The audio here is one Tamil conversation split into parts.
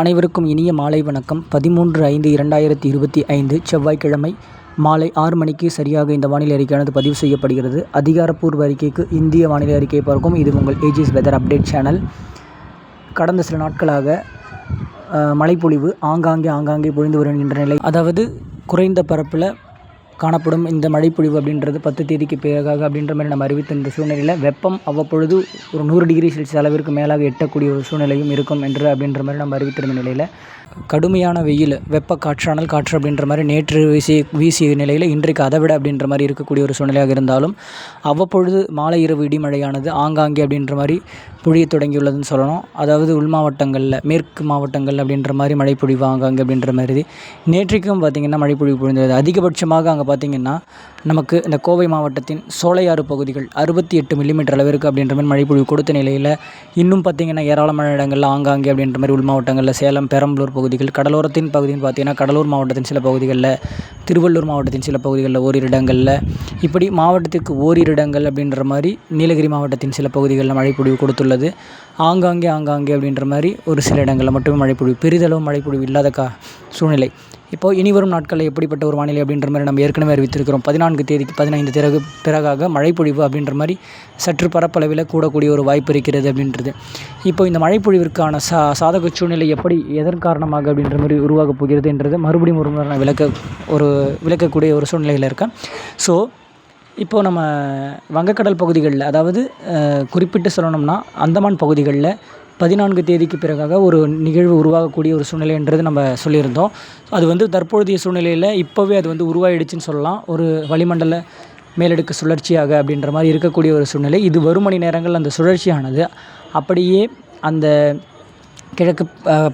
அனைவருக்கும் இனிய மாலை வணக்கம். பதிமூன்று ஐந்து இரண்டாயிரத்தி இருபத்தி ஐந்து செவ்வாய்க்கிழமை மாலை ஆறு மணிக்கு சரியாக இந்த வானிலை அறிக்கையானது பதிவு செய்யப்படுகிறது. அதிகாரப்பூர்வ அறிக்கைக்கு இந்திய வானிலை அறிக்கையை பார்க்கும். இது உங்கள் ஏஜிஸ் வெதர் அப்டேட் சேனல் கடந்த சில நாட்களாக மழைப்பொழிவு ஆங்காங்கே ஆங்காங்கே பொழிந்து வருகின்ற நிலை அதாவது குறைந்த பரப்பில் காணப்படும் இந்த மழைப்பொழிவு அப்படின்றது பத்து தேதிக்கு பிறகாக அப்படின்ற மாதிரி நம்ம அறிவித்த இந்த சூழ்நிலையில் வெப்பம் அவ்வப்பொழுது ஒரு நூறு டிகிரி செல்சியஸ் அளவிற்கு மேலாக எட்டக்கூடிய ஒரு சூழ்நிலையும் இருக்கும் என்று அப்படின்ற மாதிரி நம்ம அறிவித்திருந்த நிலையில் கடுமையான வெயில் வெப்ப காற்றானல் காற்று அப்படின்ற மாதிரி நேற்று வீசி வீசிய நிலையில் இன்றைக்கு அதை விட அப்படின்ற மாதிரி இருக்கக்கூடிய ஒரு சூழ்நிலையாக இருந்தாலும் அவ்வப்பொழுது மாலை இரவு இடிமழையானது ஆங்காங்கே அப்படின்ற மாதிரி பொழிய தொடங்கியுள்ளதுன்னு சொல்லணும். அதாவது உள் மாவட்டங்களில் மேற்கு மாவட்டங்கள் அப்படின்ற மாதிரி மழை பொழிவு ஆங்காங்கே அப்படின்ற மாதிரி. நேற்றைக்கும் பார்த்திங்கன்னா மழை பொழிவு பொழிந்தது. அதிகபட்சமாக அங்கே பார்த்திங்கன்னா நமக்கு இந்த கோவை மாவட்டத்தின் சோலையாறு பகுதிகள் அறுபத்தி எட்டு மில்லிமீட்டர் அளவிற்கு அப்படின்ற மாதிரி மழை பொழிவு கொடுத்த நிலையில் இன்னும் பார்த்திங்கன்னா ஏராளமான இடங்களில் ஆங்காங்கே அப்படின்ற மாதிரி உள் மாவட்டங்களில் சேலம் பெரம்பலூர் பகுதி பகுதிகள் கடலோரத்தின் பகுதின்னு பார்த்திங்கன்னா கடலூர் மாவட்டத்தின் சில பகுதிகளில் திருவள்ளூர் மாவட்டத்தின் சில பகுதிகளில் ஓரிரு இடங்களில் இப்படி மாவட்டத்திற்கு ஓரிரு இடங்கள் அப்படின்ற மாதிரி நீலகிரி மாவட்டத்தின் சில பகுதிகளில் மழைப்பொழிவு கொடுத்துள்ளது. ஆங்காங்கே ஆங்காங்கே அப்படின்ற மாதிரி ஒரு சில இடங்களில் மட்டுமே மழைப்பொழிவு பெரிதளவு மழைப்பொழிவு இல்லாத கா சூழ்நிலை. இப்போ இனி வரும் நாட்களில் எப்படிப்பட்ட ஒரு வானிலை அப்படின்ற மாதிரி நம்ம ஏற்கனவே அறிவித்திருக்கிறோம். பதினான்கு தேதிக்கு பதினைந்து பிறகு பிறகாக மழைப்பொழிவு அப்படின்ற மாதிரி சற்று பரப்பளவில் கூடக்கூடிய ஒரு வாய்ப்பு இருக்கிறது அப்படின்றது. இப்போ இந்த மழைப்பொழிவிற்கான சா சாதக சூழ்நிலை எப்படி எதன் காரணமாக அப்படின்ற மாதிரி உருவாகப் போகிறது என்றது மறுபடியும் ஒரு முறை நான் விளக்க ஒரு விளக்கக்கூடிய ஒரு சூழ்நிலையில் இருக்கேன். ஸோ இப்போ நம்ம வங்கக்கடல் பகுதிகளில் அதாவது குறிப்பிட்டு சொல்லணும்னா அந்தமான் பகுதிகளில் பதினான்கு தேதிக்கு பிறகாக ஒரு நிகழ்வு உருவாகக்கூடிய ஒரு சூழ்நிலைன்றது நம்ம சொல்லியிருந்தோம். அது வந்து தற்பொழுதைய சூழ்நிலையில் இப்போவே அது வந்து உருவாயிடுச்சுன்னு சொல்லலாம். ஒரு வளிமண்டல மேலடுக்கு சுழற்சியாக அப்படின்ற மாதிரி இருக்கக்கூடிய ஒரு சூழ்நிலை. இது வரும் மணி நேரங்கள் அந்த சுழற்சியானது. அப்படியே அந்த கிழக்கு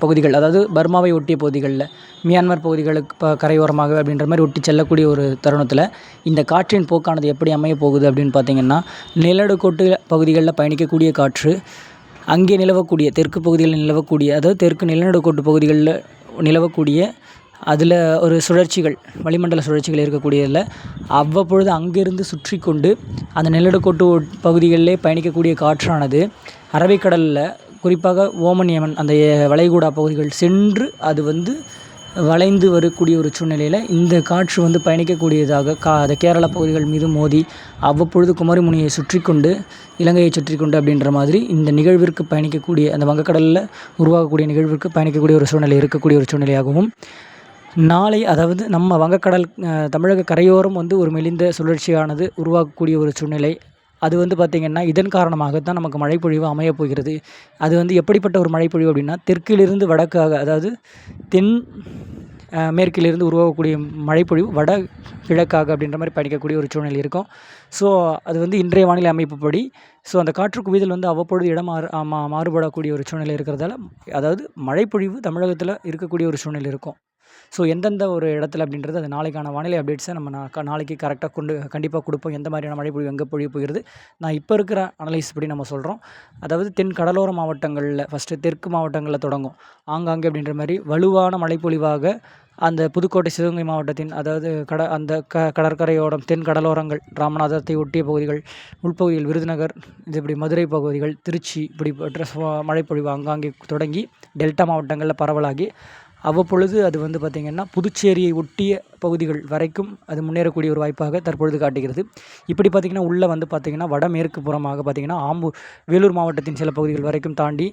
பகுதிகள் அதாவது பர்மாவை ஒட்டிய பகுதிகளில் மியான்மர் பகுதிகளுக்கு இப்போ கரையோரமாக அப்படின்ற மாதிரி ஒட்டி செல்லக்கூடிய ஒரு தருணத்தில் இந்த காற்றின் போக்கானது எப்படி அமைய போகுது அப்படின்னு பார்த்திங்கன்னா நிலநடுக்கோட்டு பகுதிகளில் பயணிக்கக்கூடிய காற்று அங்கே நிலவக்கூடிய தெற்கு பகுதிகளில் நிலவக்கூடிய அதாவது தெற்கு நிலநடுக்கோட்டு பகுதிகளில் நிலவக்கூடிய அதில் ஒரு சுழற்சிகள் வளிமண்டல சுழற்சிகள் இருக்கக்கூடியதில் அவ்வப்பொழுது அங்கிருந்து சுற்றி கொண்டு அந்த நிலநடுக்கோட்டு பகுதிகளிலே பயணிக்கக்கூடிய காற்றானது அரபிக்கடலில் குறிப்பாக ஓமன் யமன் அந்த வளைகுடா பகுதிகள் சென்று அது வந்து வளைந்து வரக்கூடிய ஒரு சூழ்நிலையில் இந்த காற்று வந்து பயணிக்கக்கூடியதாக கா அந்த கேரள பகுதிகள் மீது மோதி அவ்வப்பொழுது குமரிமுனியை சுற்றி கொண்டு இலங்கையை சுற்றி கொண்டு அப்படின்ற மாதிரி இந்த நிகழ்விற்கு பயணிக்கக்கூடிய அந்த வங்கக்கடலில் உருவாகக்கூடிய நிகழ்விற்கு பயணிக்கக்கூடிய ஒரு சூழ்நிலை இருக்கக்கூடிய ஒரு சூழ்நிலையாகவும் நாளை அதாவது நம்ம வங்கக்கடல் தமிழக கரையோரம் வந்து ஒரு மெலிந்த சுழற்சியானது உருவாக்கக்கூடிய ஒரு சூழ்நிலை அது வந்து பார்த்திங்கன்னா இதன் காரணமாக தான் நமக்கு மழைப்பொழிவு அமையப் போகிறது அது வந்து எப்படிப்பட்ட ஒரு மழைப்பொழிவு அப்படின்னா தெற்கிலிருந்து வடக்காக அதாவது தென் மேற்கிலிருந்து உருவாகக்கூடிய மழைப்பொழிவு வட கிழக்காக அப்படின்ற மாதிரி பயணிக்கக்கூடிய ஒரு சூழ்நிலை இருக்கும். ஸோ அது வந்து இன்றைய வானிலை அமைப்புப்படி ஸோ அந்த காற்று குவிதல் வந்து அவ்வப்பொழுது இடம் மாறு மா மாறுபடக்கூடிய ஒரு சூழ்நிலை இருக்கிறதால அதாவது மழைப்பொழிவு தமிழகத்தில் இருக்கக்கூடிய ஒரு சூழ்நிலை இருக்கும். ஸோ எந்தெந்த ஒரு இடத்துல அப்படின்றது அது நாளைக்கான வானிலை அப்டேட்ஸை நம்ம நா- நாளைக்கு கரெக்டாக கொண்டு கண்டிப்பாக கொடுப்போம். எந்த மாதிரியான மழை பொழிவு எங்கே பொழிவு போகிறது? நான் இப்போ இருக்கிற அனலைஸ் படி நம்ம சொல்கிறோம் அதாவது தென் கடலோர மாவட்டங்களில் ஃபஸ்ட்டு தெற்கு மாவட்டங்களில் தொடங்கும். ஆங்காங்கே அப்படின்ற மாதிரி வலுவான மழைப்பொழிவாக அந்த புதுக்கோட்டை சிவகங்கை மாவட்டத்தின் அதாவது கட அந்த க கடற்கரையோரம் தென் கடலோரங்கள் ராமநாதத்தை ஒட்டிய பகுதிகள் உள்பகுதிகள் விருதுநகர் இது இப்படி மதுரை பகுதிகள் திருச்சி இப்படி மழைப்பொழிவு அங்காங்கே தொடங்கி டெல்டா மாவட்டங்களில் பரவலாகி அவ்வப்பொழுது அது வந்து பார்த்திங்கன்னா புதுச்சேரியை ஒட்டிய பகுதிகள் வரைக்கும் அது முன்னேறக்கூடிய ஒரு வாய்ப்பாக தற்பொழுது காட்டுகிறது. இப்படி பார்த்திங்கன்னா உள்ளே வந்து பார்த்திங்கன்னா வடமேற்கு புறமாக பார்த்திங்கன்னா ஆம்பூர் வேலூர் மாவட்டத்தின் சில பகுதிகள் வரைக்கும் தாண்டி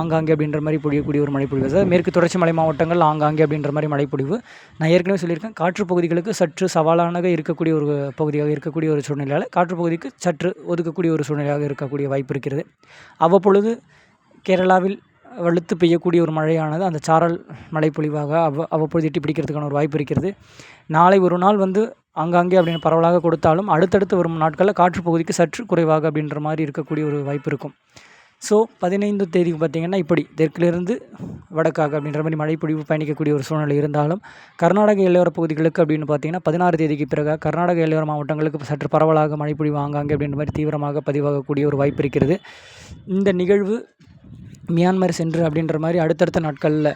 ஆங்காங்கே அப்படின்ற மாதிரி பொழியக்கூடிய ஒரு மழைப்பொழிவு. அதாவது மேற்கு தொடர்ச்சி மலை மாவட்டங்கள் ஆங்காங்கே அப்படின்ற மாதிரி மழைப்பொழிவு. நான் ஏற்கனவே சொல்லியிருக்கேன் காற்று பகுதிகளுக்கு சற்று சவாலானதாக இருக்கக்கூடிய ஒரு பகுதியாக இருக்கக்கூடிய ஒரு சூழ்நிலையால் காற்று பகுதிக்கு சற்று ஒதுக்கக்கூடிய ஒரு சூழ்நிலையாக இருக்கக்கூடிய வாய்ப்பு இருக்கிறது. அவ்வப்பொழுது கேரளாவில் வலுத்து பெய்யக்கூடிய ஒரு மழையானது அந்த சாரல் மழைப்பொழிவாக அவ் அவ்வப்பொழுது எட்டி பிடிக்கிறதுக்கான ஒரு வாய்ப்பு இருக்கிறது. நாளை ஒரு நாள் வந்து ஆங்காங்கே அப்படின்னு பரவலாக கொடுத்தாலும் அடுத்தடுத்து வரும் நாட்களில் காற்று பகுதிக்கு சற்று குறைவாக அப்படின்ற மாதிரி இருக்கக்கூடிய ஒரு வாய்ப்பு இருக்கும். ஸோ பதினைந்து தேதிக்கு பார்த்திங்கன்னா இப்படி தெற்கிலிருந்து வடக்காக அப்படின்ற மாதிரி மழைப்பொழிவு பயணிக்கக்கூடிய ஒரு சூழ்நிலை இருந்தாலும் கர்நாடக எல்லையோர பகுதிகளுக்கு அப்படின்னு பார்த்தீங்கன்னா பதினாறு தேதிக்கு பிறகு கர்நாடக எல்லையோர மாவட்டங்களுக்கு சற்று பரவலாக மழைப்பொழிவு ஆங்காங்கே அப்படின்ற மாதிரி தீவிரமாக பதிவாகக்கூடிய ஒரு வாய்ப்பு இருக்கிறது. இந்த நிகழ்வு மியான்மர் சென்று அப்படின்ற மாதிரி அடுத்தடுத்த நாட்களில்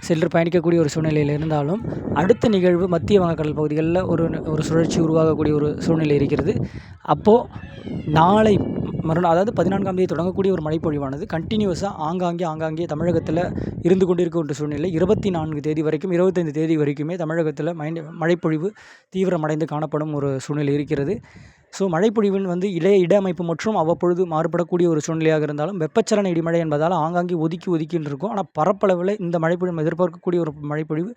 சென்று பயணிக்கக்கூடிய ஒரு சூழ்நிலையில் இருந்தாலும் அடுத்த நிகழ்வு மத்திய வங்கக்கடல் பகுதிகளில் ஒரு ஒரு சுழற்சி உருவாகக்கூடிய ஒரு சூழ்நிலை இருக்கிறது. அப்போது நாளை மறுநாள் அதாவது பதினான்காம் தேதி தொடங்கக்கூடிய ஒரு மழைப்பொழிவானது கண்டினியூஸாக ஆங்காங்கே ஆங்காங்கே தமிழகத்தில் இருந்து கொண்டிருக்கின்ற ஒரு சூழ்நிலை. இருபத்தி நான்கு தேதி வரைக்கும் இருபத்தைந்து தேதி வரைக்குமே தமிழகத்தில் மைண்ட் மழைப்பொழிவு தீவிரமடைந்து காணப்படும் ஒரு சூழ்நிலை இருக்கிறது. ஸோ மழைப்பொழிவின் வந்து இளைய இட அமைப்பு மற்றும் அவ்வப்பொழுது மாறுபடக்கூடிய ஒரு சூழ்நிலையாக இருந்தாலும் வெப்பச்சலன இடிமழை என்பதால் ஆங்காங்கே ஒதுக்கி ஒதுக்கின்னு இருக்கும் ஆனால் பரப்பளவில் இந்த மழைப்பொழிவு எதிர்பார்க்கக்கூடிய ஒரு மழைப்பொழிவு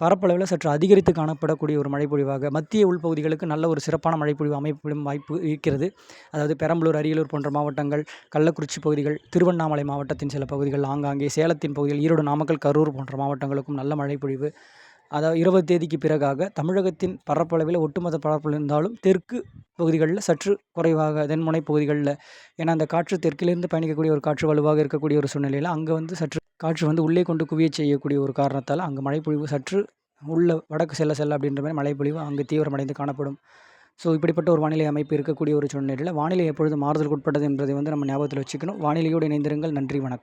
பரப்பளவில் சற்று அதிகரித்து காணப்படக்கூடிய ஒரு மழைப்பொழிவாக மத்திய உள்பகுதிகளுக்கு நல்ல ஒரு சிறப்பான மழைப்பொழிவு அமைப்பிடும் வாய்ப்பு இருக்கிறது. அதாவது பெரம்பலூர் அரியலூர் போன்ற மாவட்டங்கள் கள்ளக்குறிச்சி பகுதிகள் திருவண்ணாமலை மாவட்டத்தின் சில பகுதிகள் ஆங்காங்கே சேலத்தின் பகுதிகள் ஈரோடு நாமக்கல் கரூர் போன்ற மாவட்டங்களுக்கும் நல்ல மழைப்பொழிவு. அதாவது இருபது தேதிக்கு பிறகாக தமிழகத்தின் பரப்பளவில் ஒட்டுமொத்த பரப்பளவு இருந்தாலும் தெற்கு பகுதிகளில் சற்று குறைவாக தென்முனை பகுதிகளில் ஏன்னா அந்த காற்று தெற்கிலிருந்து பயணிக்கக்கூடிய ஒரு காற்று வலுவாக இருக்கக்கூடிய ஒரு சூழ்நிலையில் அங்கே வந்து சற்று காற்று வந்து உள்ளே கொண்டு குவியச் செய்யக்கூடிய ஒரு காரணத்தால் அங்கே மழைப்பொழிவு சற்று உள்ள வடக்கு செல்ல செல்ல அப்படின்ற மாதிரி மழைப்பொழிவு அங்கு தீவிரமடைந்து காணப்படும். ஸோ இப்படிப்பட்ட ஒரு வானிலை அமைப்பு இருக்கக்கூடிய ஒரு சூழ்நிலையில் வானிலை எப்பொழுது மாறுதலுக்கு உட்பட்டது என்பதை வந்து நம்ம ஞாபகத்தில் வச்சுக்கணும். வானிலையோடு இணைந்திருங்கள். நன்றி வணக்கம்.